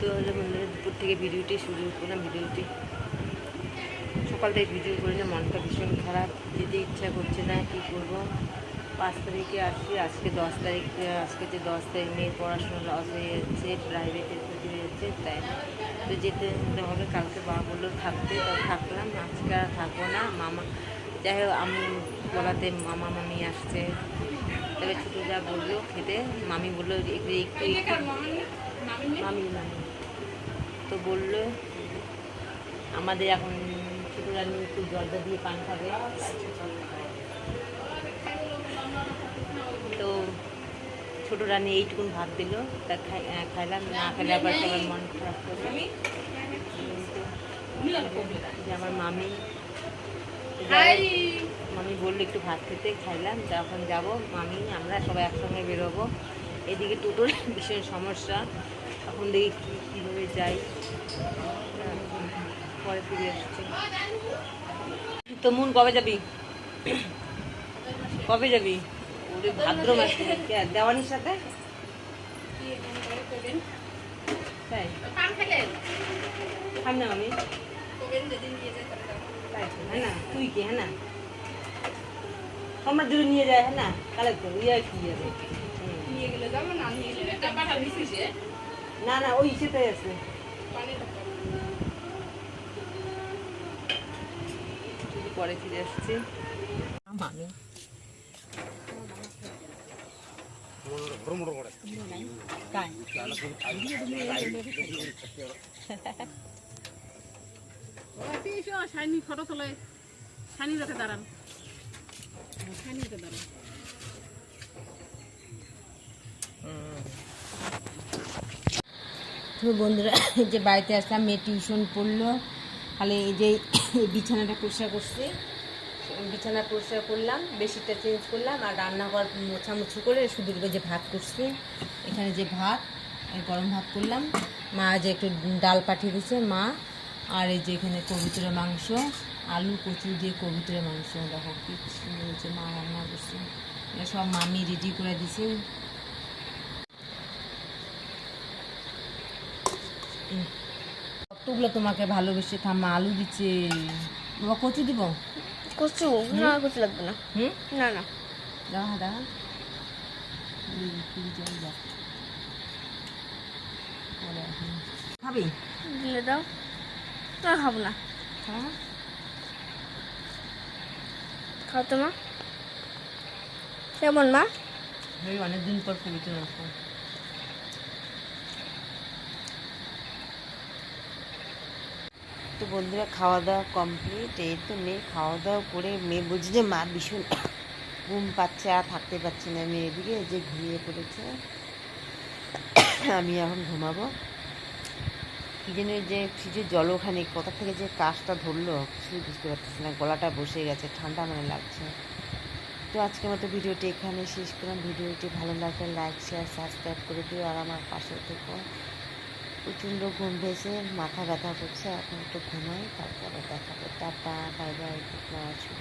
তো বন্ধুরা দুপুর থেকে ভিডিওটি শুরু করলাম, ভিডিওটি সকাল থেকে ভিডিও করে না মনটা ভীষণ খারাপ, যেতে ইচ্ছা করছে না, কী করব? পাঁচ তারিখে আসছি, আজকে দশ তারিখ, আজকে যে দশ তারিখ মেয়ের পড়াশোনা লস হয়ে যাচ্ছে প্রাইভেটে ক্ষতি হয়ে যাচ্ছে, তাই তো যেতে যেতে হবে, কালকে বাবা বলল থাকতে, তো থাকলাম, আজকে আর থাকব না, মামা, যাই হোক, আমি বলাতে মামা, মামি আসছে তবে ছোটো যা বলল খেতে, মামি বলল একটু একটু, মামি মামি। তো বলল আমাদের এখন ছোটো রানী একটু জলটা দিয়ে পান খাবে। তো ছোটো রানী এইটুকুন ভাত দিল। তা খাই খাইলাম না খেলে আবার সবার মন খারাপ করবে। যে আমার মামি মামি বলল একটু ভাত খেতে খাইলাম। তখন যাব। মামি আমরা সবাই একসঙ্গে বেরোবো। এদিকে টোটোর ভীষণ সমস্যা। এখন দেখি কী কীভাবে যাই। পরে ফিরে আসছি তো মুন কবে যাবি? কবে যাবি? ওরে ভাদ্র মাসে। দেওয়ানির সাথে? তাই। খাম না আমি হ্যাঁ না তুই কি হ্যাঁ না? আমার যদি নিয়ে যায় হ্যাঁ না? ইয়ে কি যাবে না না ওই সেটাই আছে। পরে ফিরে আসছি। ফটো তোলে শাইনি রাতে দাঁড়ান। শাইনি রাতে দাঁড়ান। বন্ধুরা যে বাড়িতে আসলাম, মেয়ে টিউশন পড়ল। তাহলে এই যে বিছানাটা পরিষ্কার করছি। বিছানা পরিষ্কার করলাম বেশিটা চেঞ্জ করলাম, আর রান্নাঘর মোছামুছি করে শুধু যে ভাত করছি, এখানে যে ভাত গরম ভাত করলাম। মা যে একটু ডাল পাঠিয়ে দিয়েছে, মা। আর এই যে এখানে কবিতরা মাংস, আলু কচু দিয়ে কবিতরা মাংস, দেখো কি মা রান্না করছে। এগুলো সব মামি রেডি করে দিছে কতগুলো তোমাকে ভালোবেসে থাম্মা আলু দিচ্ছে। বাবা কচু দিব? কচু? না কচু লাগবে না। হুম? না না। দেখা দেখা এই পুরি জল যা। পরে এখন। খাবি? দিলে দাও। না খাব না। হ্যাঁ? খাও তো মা। কেমন মা? অনেকদিন পর পবিত্র তো বন্ধুরা খাওয়া দাওয়া কমপ্লিট এই তো মেয়ে খাওয়া দাওয়া করে মেয়ে বলছে যে, মা, ভীষণ ঘুম পাচ্ছে, আর থাকতে পারছে না। মেয়ে এদিকে যে ঘুমিয়ে পড়েছে। আমি এখন ঘুমাবো। কি যেন যে ফ্রিজের জল ওখানে, কোথা থেকে যে কাজটা ধরলো, কিছুই বুঝতে পারতেছি না, গলাটা বসে গেছে, ঠান্ডা মানে লাগছে। তো আজকের মতো ভিডিওটি এখানে শেষ করলাম। ভিডিওটি ভালো লাগলে লাইক শেয়ার সাবস্ক্রাইব করে দিও, আর আমার পাশে থেকো। প্রচণ্ড ঘুম ভেসে মাথা ব্যথা করছে, এখন একটু ঘুমাই, তারপরে দেখাবো ta-ta bye bye good night শুভ